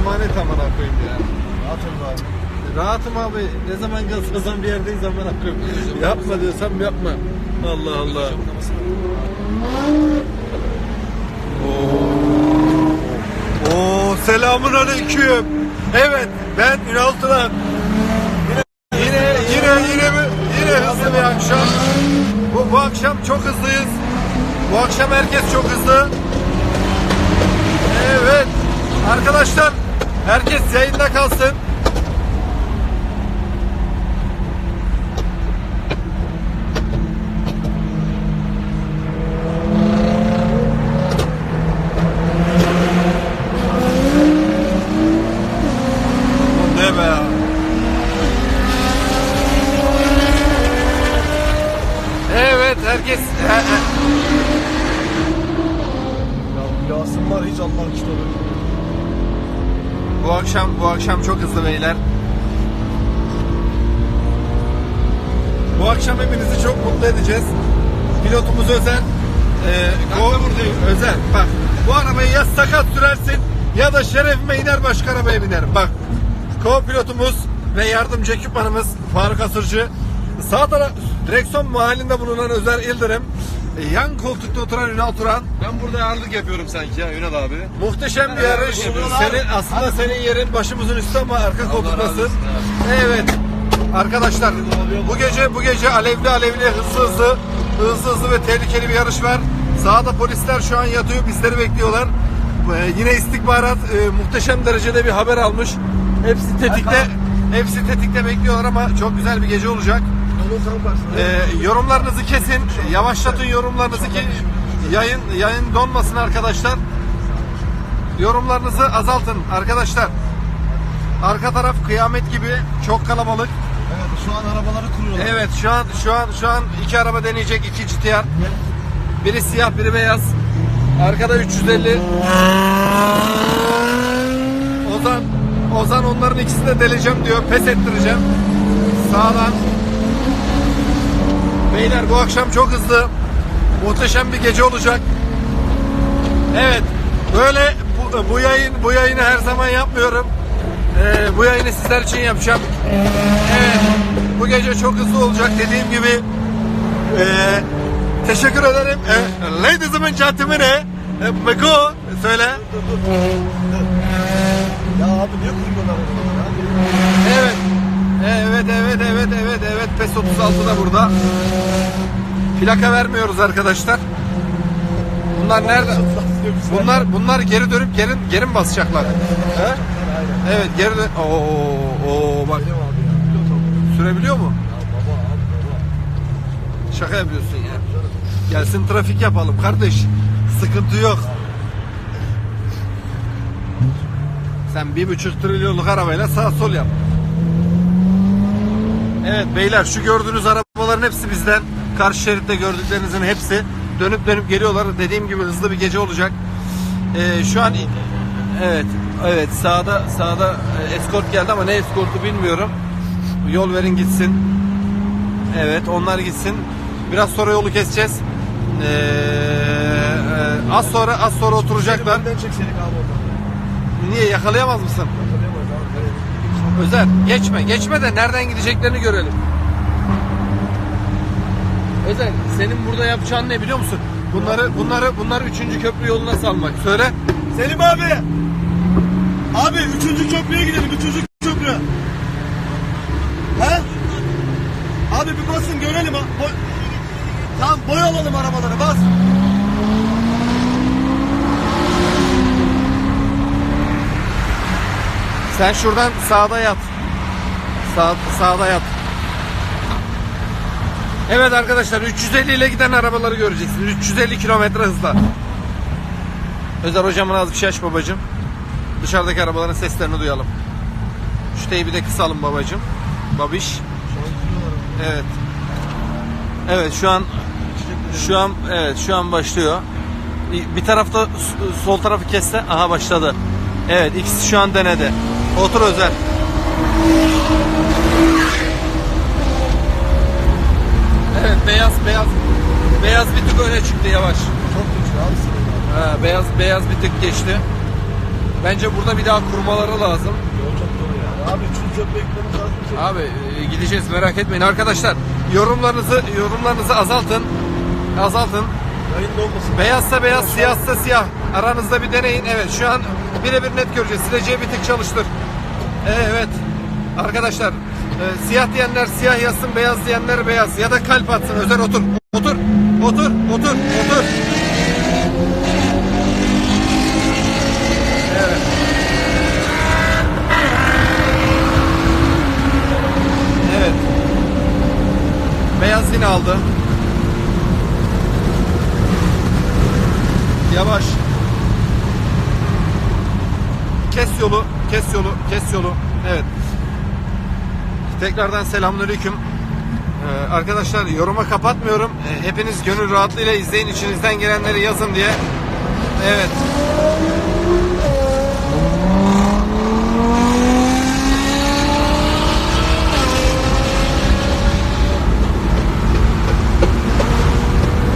emanet amına koyayım ya. Atın abi. Rahatım abi. Ne zaman gazlasan bir yerdeyiz amına koyayım. Yapma diyorsam yapma. Allah Allah. Oo. Oo, selamun aleyküm. Evet, ben Ünal Turan. Yine yine yine yine hızlı bir akşam. Bu, bu akşam çok hızlıyız. Bu akşam herkes çok hızlı. Evet. Arkadaşlar herkes yayında kalsın. Ne be ya? Evet herkes he- he- Ya Yasin var hiç Allah kitabı. bu akşam bu akşam çok hızlı beyler. Bu akşam hepinizi çok mutlu edeceğiz. Pilotumuz Özel. Ee, Go Özel. Bak bu arabayı ya sakat sürersin ya da şerefime iner başka arabaya binerim. Bak co-pilotumuz ve yardımcı ekipmanımız Faruk Asırcı. Sağ taraf direksiyon mahallinde bulunan Özer İldirim. e, Yan koltukta oturan Ünal Turan. Ben burada ağırlık yapıyorum sanki ya Ünal abi. Muhteşem bir yarış. Senin aslında senin yerin başımızın üstü ama arka koltuktasın. Evet. Arkadaşlar bu gece bu gece alevli alevli hızlı hızlı hızlı hızlı ve tehlikeli bir yarış var. Sağda polisler şu an yatıyor bizleri bekliyorlar. Ee, yine istihbarat e, muhteşem derecede bir haber almış. Hepsi tetikte. Hepsi tetikte bekliyorlar ama çok güzel bir gece olacak. Ee, yorumlarınızı kesin. Yavaşlatın yorumlarınızı ki yayın yayın donmasın arkadaşlar. Yorumlarınızı azaltın arkadaşlar. Arka taraf kıyamet gibi çok kalabalık. Evet şu an arabaları kuruyorlar. Evet şu an şu an şu an iki araba deneyecek iki GTR. Biri siyah biri beyaz. Arkada 350. Ozan Ozan onların ikisini de deleceğim diyor. Pes ettireceğim. Sağdan. Beyler bu akşam çok hızlı. Muhteşem bir gece olacak. Evet. Böyle bu, bu yayın bu yayını her zaman yapmıyorum. Ee, bu yayını sizler için yapacağım. Bu gece çok hızlı olacak dediğim gibi. Ee, teşekkür ederim. Ee, ladies and gentlemen, e, Mego söyle. Ya abi niye ya? Evet. Evet, evet, evet, evet, evet. PES 36 da burada. Plaka vermiyoruz arkadaşlar. Bunlar nerede? Bunlar bunlar geri dönüp geri geri mi basacaklar? He? Evet, geri dön. Oo, oo bak sürebiliyor mu? Ya baba abi baba. Şaka yapıyorsun ya. Gelsin trafik yapalım kardeş. Sıkıntı yok. Sen bir buçuk trilyonluk arabayla sağ sol yap. Evet beyler şu gördüğünüz arabaların hepsi bizden. Karşı şeritte gördüklerinizin hepsi. Dönüp dönüp geliyorlar. Dediğim gibi hızlı bir gece olacak. Ee, şu an evet evet sağda sağda e, eskort geldi ama ne eskortu bilmiyorum. Yol verin gitsin. Evet onlar gitsin. Biraz sonra yolu keseceğiz. Ee, e, az sonra az sonra oturacaklar. Benden çekseydik abi oradan. Niye yakalayamaz mısın? Yakalayamaz abi. Evet. Özer geçme geçme de nereden gideceklerini görelim. Özer senin burada yapacağın ne biliyor musun? Bunları bunları bunları üçüncü köprü yoluna salmak. Söyle. Selim abi. Abi üçüncü köprüye gidelim. Üçüncü köprü. He? Abi bir basın görelim. Boy... Tamam boy alalım arabaları bas. Sen şuradan sağda yat. Sağ, sağda yat. Evet arkadaşlar 350 ile giden arabaları göreceksiniz. 350 kilometre hızla. Özer hocamın az bir şey aç babacım. Dışarıdaki arabaların seslerini duyalım. Şu teybi de kısalım babacım. Babiş. Evet. Evet şu an şu an evet şu an başlıyor. Bir tarafta sol tarafı kesse. Aha başladı. Evet ikisi şu an denedi. Otur Özer. Evet beyaz beyaz beyaz bir tık öne çıktı yavaş. Çok güçlü abi abi. Ha, beyaz beyaz bir tık geçti. Bence burada bir daha kurmaları lazım. Yol çok dolu ya. Abi 300 köprüye gitmemiz lazım. Abi e, gideceğiz merak etmeyin arkadaşlar. Yorumlarınızı yorumlarınızı azaltın. Azaltın. Yayın dolmasın. Beyazsa beyaz, siyahsa siyah. Aranızda bir deneyin. Evet şu an birebir net göreceğiz. Sileceği bir tık çalıştır. Evet. Arkadaşlar e, siyah diyenler siyah yazsın, beyaz diyenler beyaz. Ya da kalp atsın. Özer otur. Otur. Otur. Otur. Otur. Evet. Evet. Beyaz yine aldı. Yavaş. Kes yolu, kes yolu, kes yolu. Evet. Tekrardan selamünaleyküm. Ee, arkadaşlar yoruma kapatmıyorum. Ee, hepiniz gönül rahatlığıyla izleyin içinizden gelenleri yazın diye. Evet.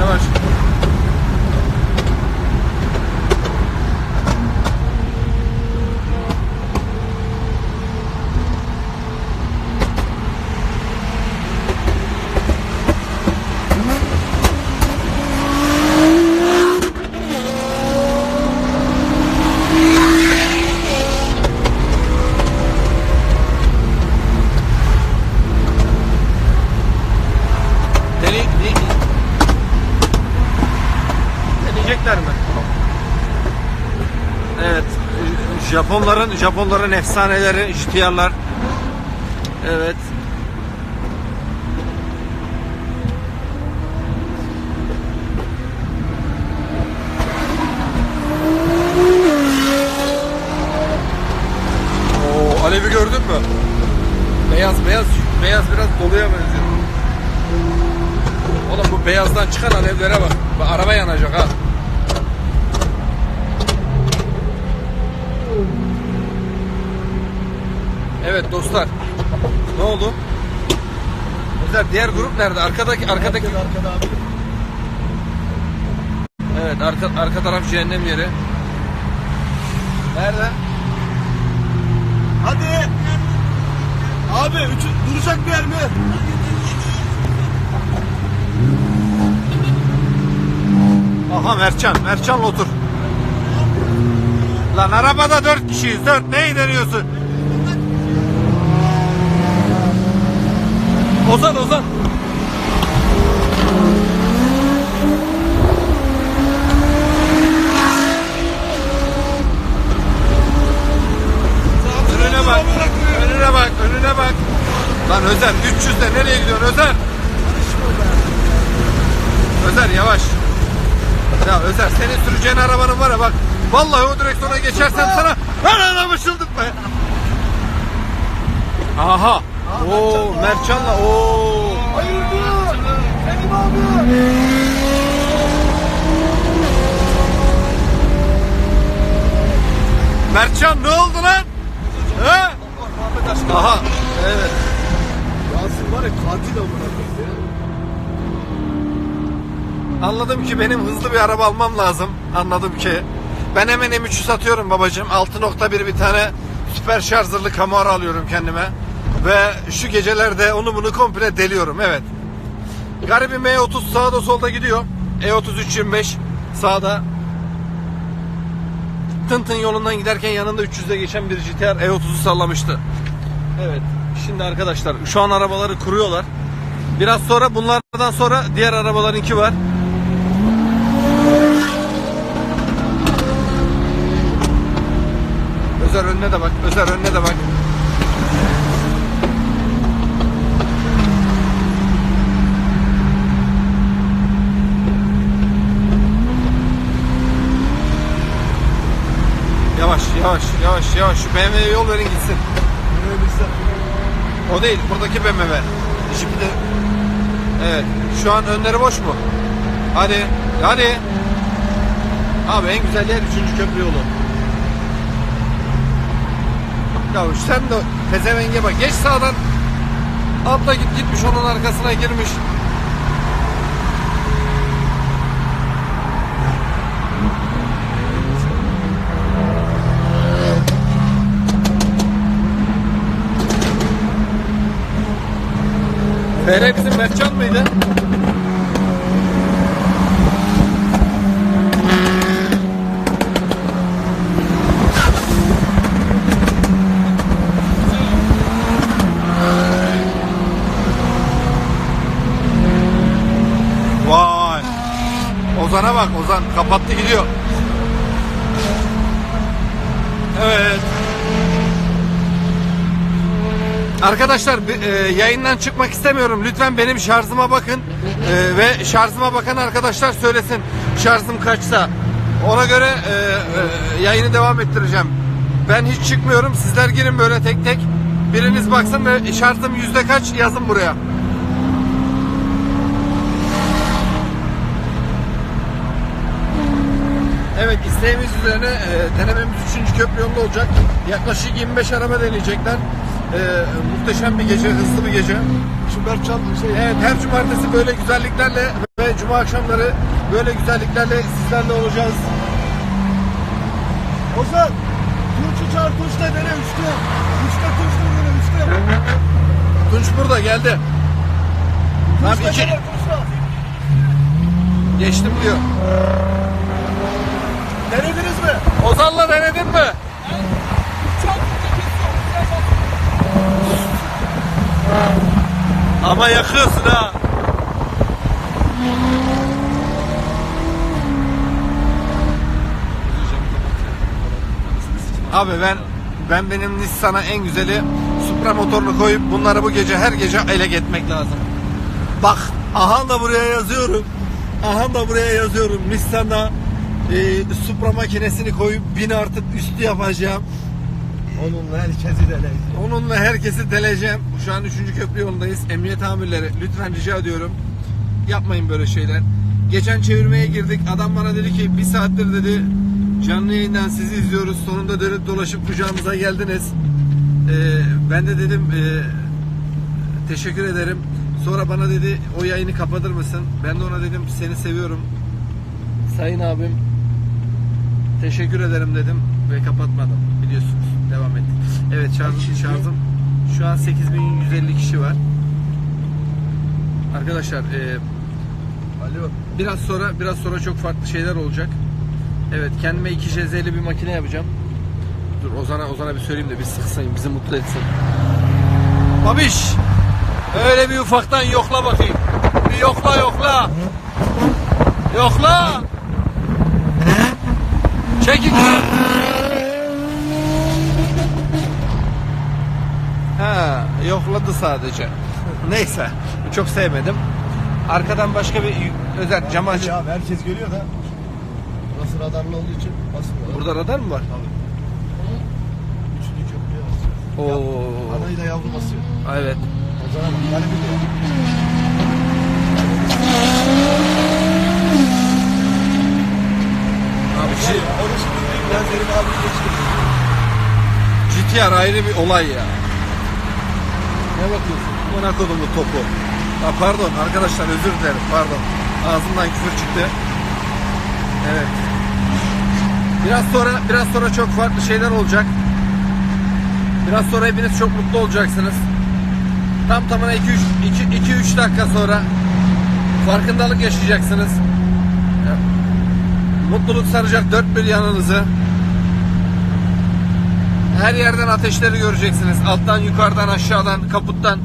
Yavaş. Deli, deli. Deneyecekler mi? Evet. Japonların Japonların efsaneleri JTR'lar. Evet. Oo, Alevi gördün mü? Beyaz beyaz beyaz biraz doluya benziyor. Oğlum bu beyazdan çıkan alevlere. Bak araba yanacak ha. Evet dostlar. Ne oldu? Dostlar diğer grup nerede? Arkadaki arkadaki Arkada arkada. Evet arka arka taraf cehennem yeri. Nerede? Hadi. Abi üçü, duracak bir yer mi? Aha Mertcan. Mertcan'la otur. Lan arabada dört kişiyiz. Dört. Neyi deniyorsun? Ozan Ozan. Önüne bak. Önüne bak. Önüne bak. Lan Özer 300'de nereye gidiyorsun Özer? Özer yavaş. Ya Özer senin süreceğin arabanın var ya bak. Vallahi o direksiyona geçersem sana ben araba çıldırtma ya. Aha. Oo Mertcan'la oo. Hayırdır? Benim abi. Mertcan ne oldu lan? He? Aha. Evet. Yasin var ya katil amına. Anladım ki benim hızlı bir araba almam lazım. Anladım ki. Ben hemen M3'ü satıyorum babacığım. 6.1 bir tane süper şarjlı Camaro alıyorum kendime. Ve şu gecelerde onu bunu komple deliyorum. Evet. Garibim E30 sağda solda gidiyor. E30 325 sağda. Tın tın yolundan giderken yanında 300'de geçen bir GTR E30'u sallamıştı. Evet. Şimdi arkadaşlar şu an arabaları kuruyorlar. Biraz sonra bunlardan sonra diğer arabalarınki var. Özer önüne de bak. Özer önüne de bak. Yavaş yavaş yavaş şu BMW'ye yol verin gitsin. O değil buradaki BMW. Şimdi evet şu an önleri boş mu? Hadi hadi. Abi en güzel yer 3. köprü yolu. Ya sen de pezevenge bak. Geç sağdan. Atla git gitmiş onun arkasına girmiş. BR bizim Mertcan mıydı? Vay. Ozan'a bak Ozan kapattı gidiyor. Evet. Arkadaşlar e, yayından çıkmak istemiyorum. Lütfen benim şarjıma bakın. E, ve şarjıma bakan arkadaşlar söylesin şarjım kaçsa. Ona göre e, e, yayını devam ettireceğim. Ben hiç çıkmıyorum. Sizler girin böyle tek tek. Biriniz baksın ve şarjım yüzde kaç yazın buraya. Evet isteğimiz üzerine e, denememiz 3. köprü yolunda olacak. Yaklaşık 25 araba deneyecekler. E, muhteşem bir gece, hızlı bir gece. Şu Mertcan şey. Evet her cumartesi böyle güzelliklerle ve cuma akşamları böyle güzelliklerle sizlerle olacağız. Ozan. Tunç'u çağır Tunç da dene üçte. Üçte Tunç da dene üçte. Tunç burada geldi. Tunç da iki Tunç geçtim diyor. Denediniz mi? Ozan'la denedin mi? Ama yakıyorsun ha. Abi ben ben benim Nissan'a en güzeli Supra motorunu koyup bunları bu gece her gece ele getmek lazım. Bak aha da buraya yazıyorum. Aha da buraya yazıyorum. Nissan'a e, Supra makinesini koyup bin artıp üstü yapacağım. Onunla herkesi dene. Onunla herkesi deleceğim. Şu an 3. köprü yolundayız. Emniyet amirleri lütfen rica ediyorum. Yapmayın böyle şeyler. Geçen çevirmeye girdik. Adam bana dedi ki bir saattir dedi canlı yayından sizi izliyoruz. Sonunda dönüp dolaşıp kucağımıza geldiniz. Ee, ben de dedim e, teşekkür ederim. Sonra bana dedi o yayını kapatır mısın? Ben de ona dedim seni seviyorum. Sayın abim teşekkür ederim dedim ve kapatmadım biliyorsunuz. Devam ettik. Evet şarjım, şarjım şu an 8150 kişi var. Arkadaşlar e, Alo. biraz sonra biraz sonra çok farklı şeyler olacak. Evet kendime 2 JZ'li bir makine yapacağım. Dur Ozan'a Ozan'a bir söyleyeyim de bir sıksın bizi mutlu etsin. Babiş öyle bir ufaktan yokla bakayım. Bir yokla yokla. Yokla. Çekin. Ha, yokladı sadece. Neyse, çok sevmedim. Arkadan başka bir özel camı aç. Ya herkes görüyor da. Burası radarlı olduğu için basmıyor. Burada radar mı var? Üçüncü köprüye basıyor. Oo. Anayı da yavru basıyor. Evet. Ozan'a bak. Bana biliyor. Abi Şey, ben Selim abi geçtim. GTR ayrı bir olay ya. Ne bakıyorsun? Buna kodumu topu. Ha, pardon arkadaşlar özür dilerim pardon. Ağzımdan küfür çıktı. Evet. Biraz sonra biraz sonra çok farklı şeyler olacak. Biraz sonra hepiniz çok mutlu olacaksınız. Tam tamına 2 3 2 2 3 dakika sonra farkındalık yaşayacaksınız. Mutluluk saracak dört bir yanınızı. Her yerden ateşleri göreceksiniz. Alttan, yukarıdan, aşağıdan, kaputtan.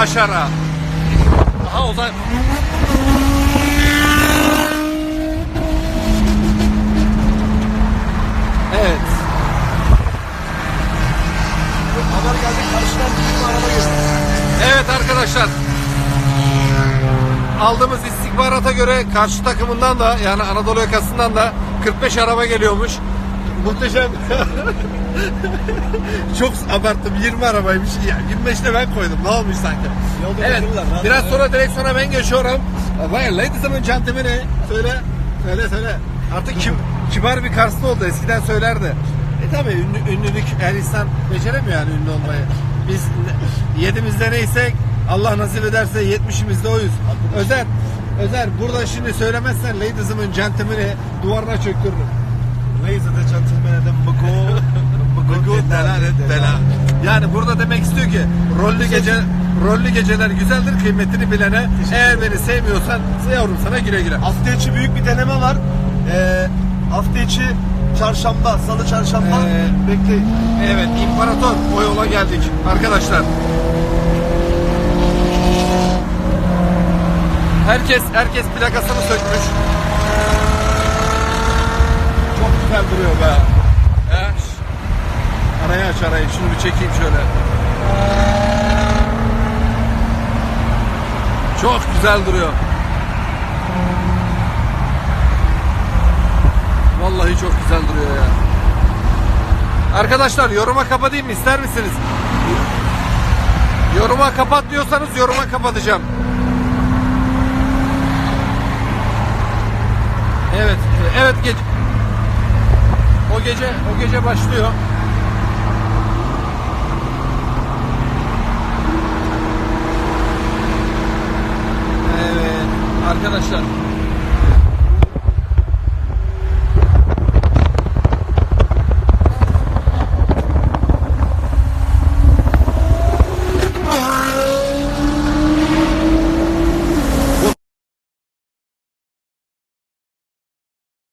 Kaşara. Aha o da... Evet. Haber geldi karşıdan bir araba geliyor. Evet arkadaşlar. Aldığımız istihbarata göre karşı takımından da yani Anadolu yakasından da 45 araba geliyormuş. Muhteşem. Çok abarttım 20 arabaymış. Ya 25'te ben koydum. Ne olmuş sanki? Yolda Evet. rahat Biraz sonra direksiyona ben geçiyorum. Vay ladies and gentlemen'i söyle. Söyle söyle. Artık kim, kibar bir Karslı oldu. Eskiden söylerdi. E tabi ünlü, ünlülük her insan beceremiyor yani ünlü olmayı. Biz ne- yedimizde neysek Allah nasip ederse yetmişimizde oyuz. Özer, Özer burada şimdi söylemezsen ladies and gentlemen'i duvarına çöktürürüm. Ladies and gentlemen de mıko. Mıkı dela dela. Yani burada demek istiyor ki rollü gece rollü geceler güzeldir kıymetini bilene. Eğer beni sevmiyorsan yavrum sana güle güle. Hafta içi büyük bir deneme var. Ee, hafta içi çarşamba, salı çarşamba Ee, bekleyin. Evet imparator o yola geldik arkadaşlar. Herkes herkes plakasını sökmüş. Güzel duruyor be. Eh. Arayı aç arayı. Şunu bir çekeyim şöyle. Çok güzel duruyor. Vallahi çok güzel duruyor ya. Arkadaşlar yoruma kapatayım mı ister misiniz? Yoruma kapat diyorsanız yoruma kapatacağım. Evet, evet gece. O gece, o gece başlıyor. Evet, arkadaşlar